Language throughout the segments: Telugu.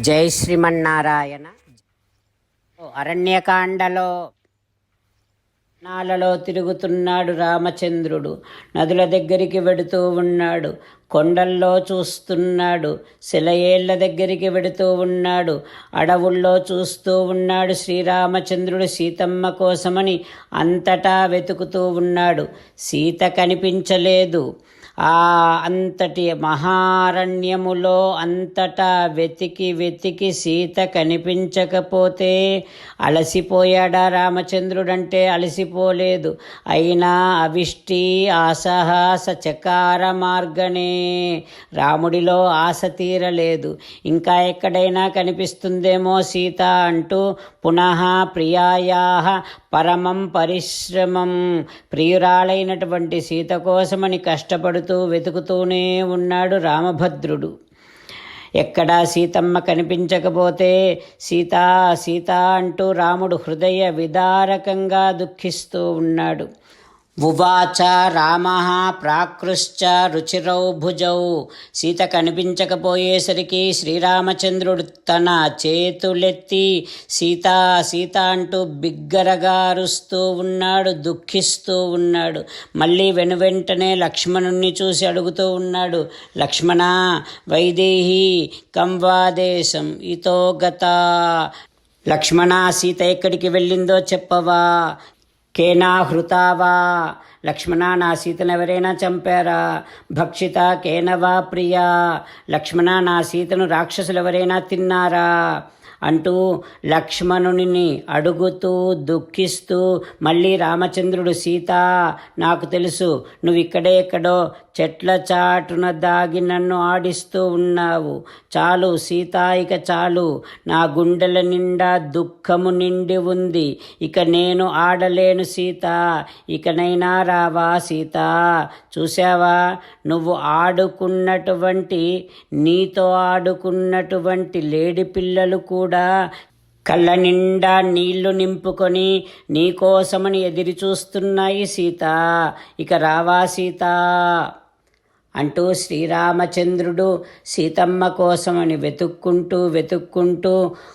జై శ్రీమన్నారాయణ. అరణ్యకాండలో నాలలో తిరుగుతున్నాడు రామచంద్రుడు. నదుల దగ్గరికి వెడుతూ ఉన్నాడు. కొండల్లో చూస్తున్నాడు. శిలయేళ్ళ దగ్గరికి వెడుతూ ఉన్నాడు. అడవుల్లో చూస్తూ ఉన్నాడు శ్రీరామచంద్రుడు సీతమ్మ కోసమని అంతటా వెతుకుతూ ఉన్నాడు. సీత కనిపించలేదు. ఆ అంతటి మహారణ్యములో అంతటా వెతికి వెతికి సీత కనిపించకపోతే అలసిపోయాడా రామచంద్రుడంటే అలసిపోలేదు. అయినా అవిష్టి ఆసహాస చకార మార్గనే. రాముడిలో ఆశ తీరలేదు. ఇంకా ఎక్కడైనా కనిపిస్తుందేమో సీత అంటూ పునః ప్రియాయా పరమం పరిశ్రమం ప్రియురాలైనటువంటి సీత కోసమని కష్టపడుతూ వెతుకుతూనే ఉన్నాడు రామభద్రుడు. ఎక్కడా సీతమ్మ కనిపించకపోతే సీతా సీత అంటూ రాముడు హృదయ విదారకంగా దుఃఖిస్తూ ఉన్నాడు. ఉవాచ రామ ప్రాకృశ్చ రుచిరౌ భుజౌ. సీత కనిపించకపోయేసరికి శ్రీరామచంద్రుడు తన చేతులెత్తి సీతా సీత అంటూ బిగ్గరగా అరుస్తూ ఉన్నాడు దుఃఖిస్తూ ఉన్నాడు. మళ్ళీ వెనువెంటనే లక్ష్మణుణ్ణి చూసి అడుగుతూ ఉన్నాడు లక్ష్మణ వైదేహి కంవాదేశం ఇతో గత? లక్ష్మణ సీత ఎక్కడికి వెళ్ళిందో చెప్పవా? కేనా హృతావా లక్ష్మణ నా సీతను ఎవరైనా చంపారా భక్షిత కేనవా ప్రియా లక్ష్మణ నా సీతను రాక్షసులు ఎవరైనా తిన్నారా అంటూ లక్ష్మణుని అడుగుతూ దుఃఖిస్తూ మళ్ళీ రామచంద్రుడు సీత నాకు తెలుసు నువ్వు ఇక్కడే ఎక్కడో చెట్ల చాటున దాగి నన్ను ఆడిస్తూ ఉన్నావు. చాలు సీత ఇక చాలు. నా గుండెల నిండా దుఃఖము నిండి ఉంది. ఇక నేను ఆడలేను సీత. ఇకనైనా రావా సీత. చూసావా నువ్వు ఆడుకున్నటువంటి నీతో ఆడుకున్నటువంటి లేడి పిల్లలు కూడా కళ్ళ నిండా నీళ్ళు నింపుకొని నీకోసమని ఎదురు చూస్తున్నాయి సీత. ఇక రావా సీత? అంటూ శ్రీరామచంద్రుడు సీతమ్మ కోసమని వెతుక్కుంటూ వెతుక్కుంటూ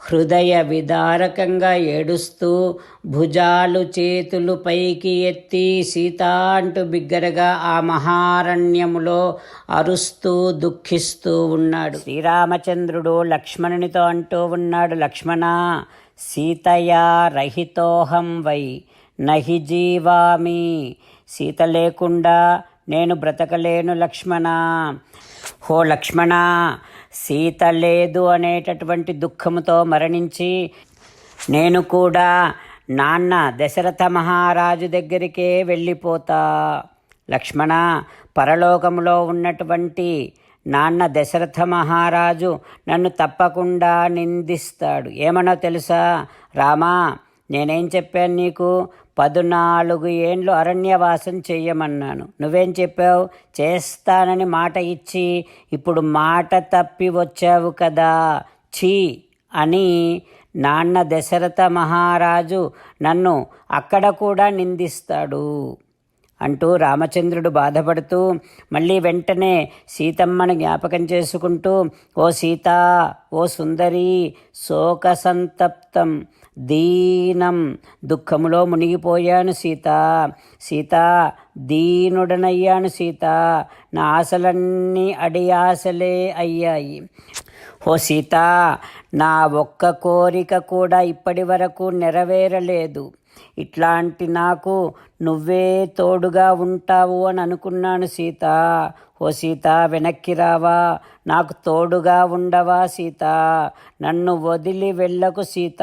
హృదయ విదారకంగా ఏడుస్తూ భుజాలు చేతులు పైకి ఎత్తి సీత అంటూ బిగ్గరగా ఆ మహారణ్యములో అరుస్తూ దుఃఖిస్తూ ఉన్నాడు. శ్రీరామచంద్రుడు లక్ష్మణునితో అంటూ ఉన్నాడు లక్ష్మణ సీతయా రహితోహం వై నహి జీవామి సీత లేకుండా నేను బ్రతకలేను లక్ష్మణ. హో లక్ష్మణ సీత లేదు అనేటటువంటి దుఃఖముతో మరణించి నేను కూడా నాన్న దశరథ మహారాజు దగ్గరికే వెళ్ళిపోతా. లక్ష్మణ పరలోకంలో ఉన్నటువంటి నాన్న దశరథ మహారాజు నన్ను తప్పకుండా నిందిస్తాడు. ఏమనో తెలుసా? రామా నేనేం చెప్పాను నీకు? పదునాలుగు ఏండ్లు అరణ్యవాసం చెయ్యమన్నాను. నువ్వేం చెప్పావు? చేస్తానని మాట ఇచ్చి ఇప్పుడు మాట తప్పి వచ్చావు కదా. ఛీ! అని నాన్న దశరథ మహారాజు నన్ను అక్కడ కూడా నిందిస్తాడు అంటూ రామచంద్రుడు బాధపడుతూ మళ్ళీ వెంటనే సీతమ్మను జ్ఞాపకం చేసుకుంటూ ఓ సీత ఓ సుందరి శోక సంతప్తం దీనం. దుఃఖములో మునిగిపోయాను సీత. సీత దీనుడనయ్యాను సీత. నా ఆశలన్నీ అడి ఆశలే అయ్యాయి. ఓ సీత నా ఒక్క కోరిక కూడా ఇప్పటి వరకు నెరవేరలేదు. ఇట్లాంటి నాకు నువ్వే తోడుగా ఉంటావు అని అనుకున్నాను సీత. ఓ సీత వెనక్కి రావా. నాకు తోడుగా ఉండవా సీత? నన్ను వదిలి వెళ్ళకు సీత.